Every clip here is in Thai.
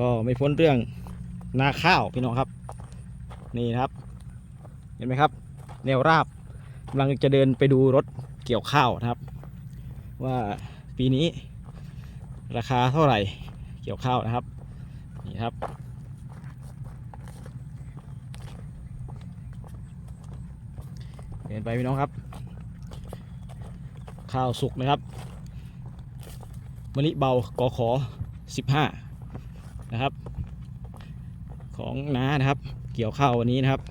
ก็ไม่พ้นเรื่องนาข้าวพี่น้องครับ นี่นะครับ เห็นไหมครับ แนวราบกำลังจะเดินไปดูรถเกี่ยวข้าวนะครับ ว่าปีนี้ราคาเท่าไหร่เกี่ยวข้าวนะครับ นี่ครับเดินไปพี่น้องครับ ข้าวสุกนะครับมะลิเบากอขอ15 นะครับ ของน้านะครับ เกี่ยวข้าววันนี้นะครับ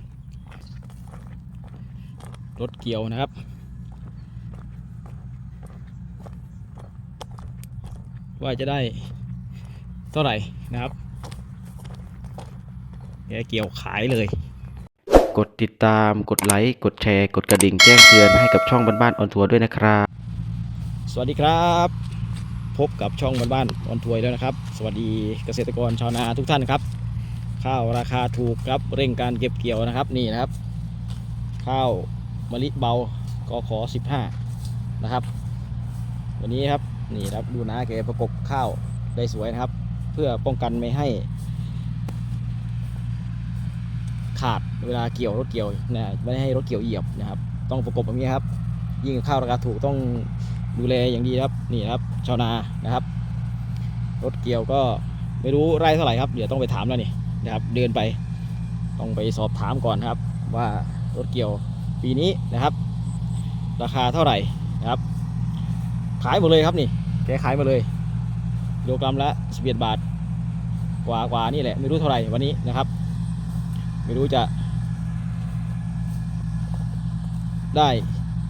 รถเกี่ยวนะครับว่าจะได้เท่าไหร่นะครับแกเกี่ยวขายเลย กดติดตาม กดไลค์ กดแชร์ กดกระดิ่งแจ้งเตือนให้กับช่องบ้านๆออนทัวร์ด้วยนะครับ สวัสดีครับ พบกับช่องบ้านๆออนทวยแล้วนะครับ สวัสดีเกษตรกรชาวนาทุกท่านครับ ข้าวราคาถูกครับเร่งการเก็บเกี่ยวนะครับนี่นะครับ ข้าวมะลิเบากขอ15 นะครับ วันนี้ครับนี่ครับดูนะแกประกบข้าวได้สวยนะครับ เพื่อป้องกันไม่ให้ ขาดเวลาเกี่ยวรถเกี่ยวนะไม่ให้รถเกี่ยวเหยียบนะครับ ต้องประกบแบบนี้ครับ ยิ่งข้าวราคาถูกต้อง ดูแลอย่างดีครับนี่ครับ ชาวนานะครับ รถเกี่ยวก็ไม่รู้ไร่เท่าไหร่ครับ เดี๋ยวต้องไปถามแล้วนี่นะครับ เดินไปต้องไปสอบถามก่อนครับ ว่ารถเกี่ยวปีนี้นะครับ ราคาเท่าไหร่นะครับ ขายหมดเลยครับนี่แกขายหมดเลยกิโลกรัมละ11บาท กว่ากว่านี่แหละไม่รู้เท่าไหร่วันนี้นะครับ ไม่รู้จะได้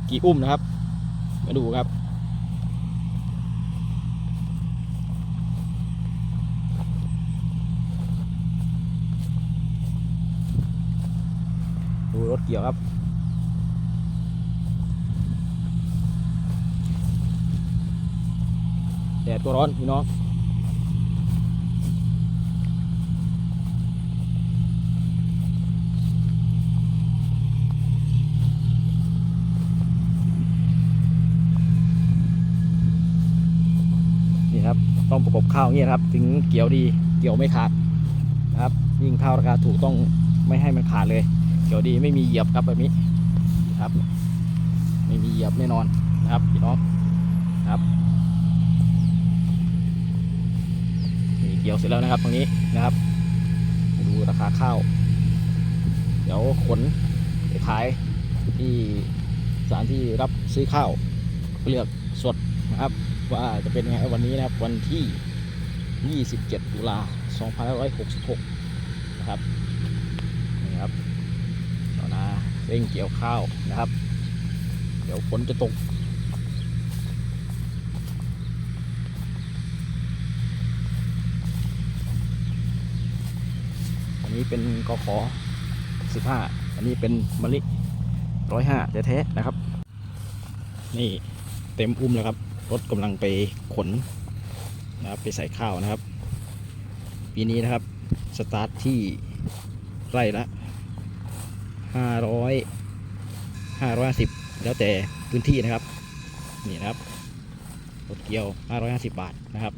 กี่อุ้มนะครับ มาดูครับ ดูรถเกี่ยวครับ แดดก็ร้อนพี่น้องนี่ครับ ต้องประกบข้าวเงี้ยครับ ถึงเกี่ยวดีเกี่ยวไม่ขาดนะครับ ยิ่งข้าวราคาถูกต้องไม่ให้มันขาดเลย เกี่ยวดีไม่มีเหยียบครับแบบนี้ครับ ไม่มีเหยียบแน่นอนนะครับพี่น้องครับนี่เกี่ยวเสร็จแล้วนะครับตรงนี้นะครับดูราคาข้าว เดี๋ยวขนไปขายที่สถานที่รับซื้อข้าวเปลือกสดนะครับ ว่าจะเป็นไงวันนี้นะครับวันที่ 27 ตุลา2566 นะครับนี่ครับ เร่งเกี่ยวข้าวนะครับ เดี๋ยวฝนจะตก อันนี้เป็นกขอ15 อันนี้เป็นมะลิ105แท้ๆนะครับ นี่เต็มอุ้มแล้วครับ รถกำลังไปขนนะครับไปใส่ข้าวนะครับ ปีนี้นะครับ สตาร์ทที่ไร่ละ ห้าร้อยห้าร้อยห้าสิบแล้วแต่พื้นที่นะครับ นี่นะครับรถเกียวห้าร้อยห้าสิบบาทนะครับ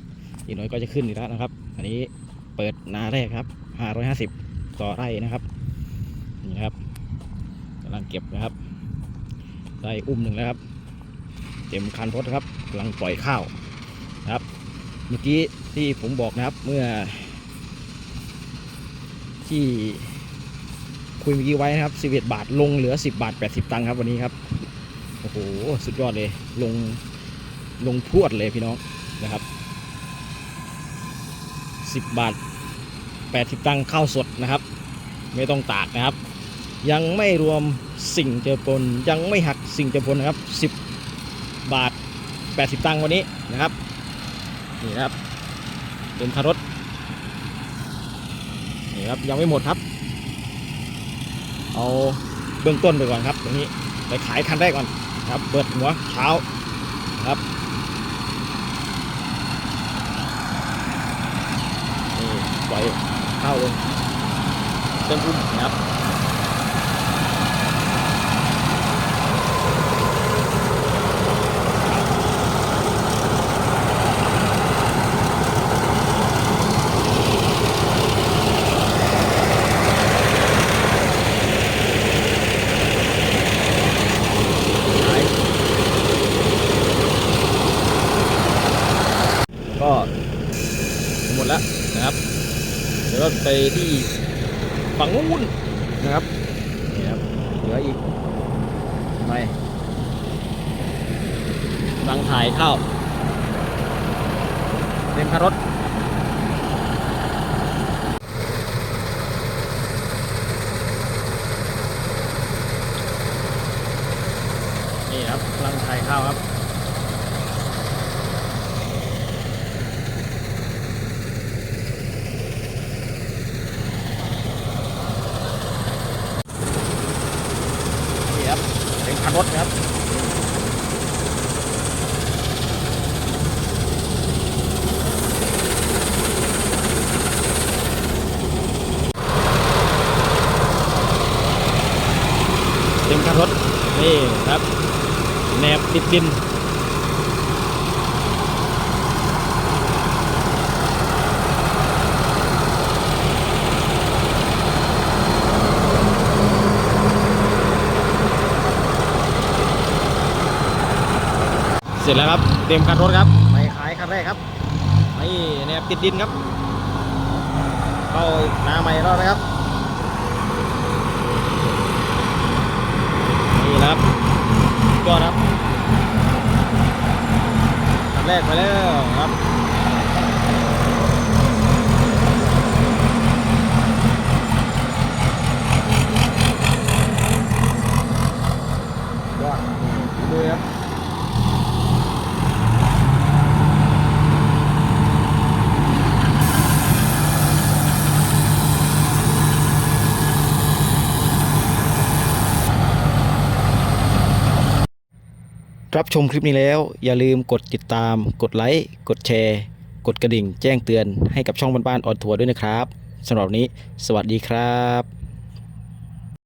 อีกหน่อยก็จะขึ้นอีกแล้วนะครับ อันนี้เปิดนาแรกครับห้าร้อยห้าสิบต่อไร่นะครับนี่นะครับกำลังเก็บนะครับได้อุ้มหนึ่งแล้วครับ เต็มคันรถครับกำลังปล่อยข้าวนะครับ เมื่อกี้ที่ผมบอกนะครับเมื่อที่ คุยเมื่อกี้ไว้นะครับ 11 บาทลงเหลือ 10 บาท 80 ตังค์ครับวันนี้ครับ โอ้โห สุดยอดเลย ลง ลงพรวดเลยพี่น้องนะครับ 10 บาท 80 ตังค์ข้าวสดนะครับ ไม่ต้องตากนะครับ ยังไม่รวมสิ่งเจอปน ยังไม่หักสิ่งเจอปนนะครับ 10 บาท 80 ตังค์วันนี้นะครับ นี่นะครับเต็มคารถนี่ครับยังไม่หมดครับ เอาเบื้องต้นไปก่อนครับตรงนี้ไปขายคันแรกก่อนครับ เปิดหัวเช้าครับนี่ปล่อยเข้าเลยเต็มอุ้มนะครับนะครับ เดี๋ยวเราไปที่ฝั่งนู้นนะครับนี่ครับเหลืออีกไม่กำลังถ่ายเข้าเต็มคันรถ นี่ครับกำลังถ่ายข้าวครับ นี่ครับเป็นคันรถนะครับ เต็มคันรถนี่ครับแนบติดดินเสร็จแล้วครับ เต็มคันรถครับ ไปขายคันแรกครับนี่แนบติดดินครับ เข้าหน้าใหม่รอบนะครับ นะครับยอดครับคันแรกไปแล้วครับยอดดูครับ รับชมคลิปนี้แล้ว อย่าลืมกดติดตาม กดไลค์ กดแชร์ กดกระดิ่ง แจ้งเตือนให้กับช่องบ้านๆออนทัวร์ด้วยนะครับสำหรับนี้ สวัสดีครับ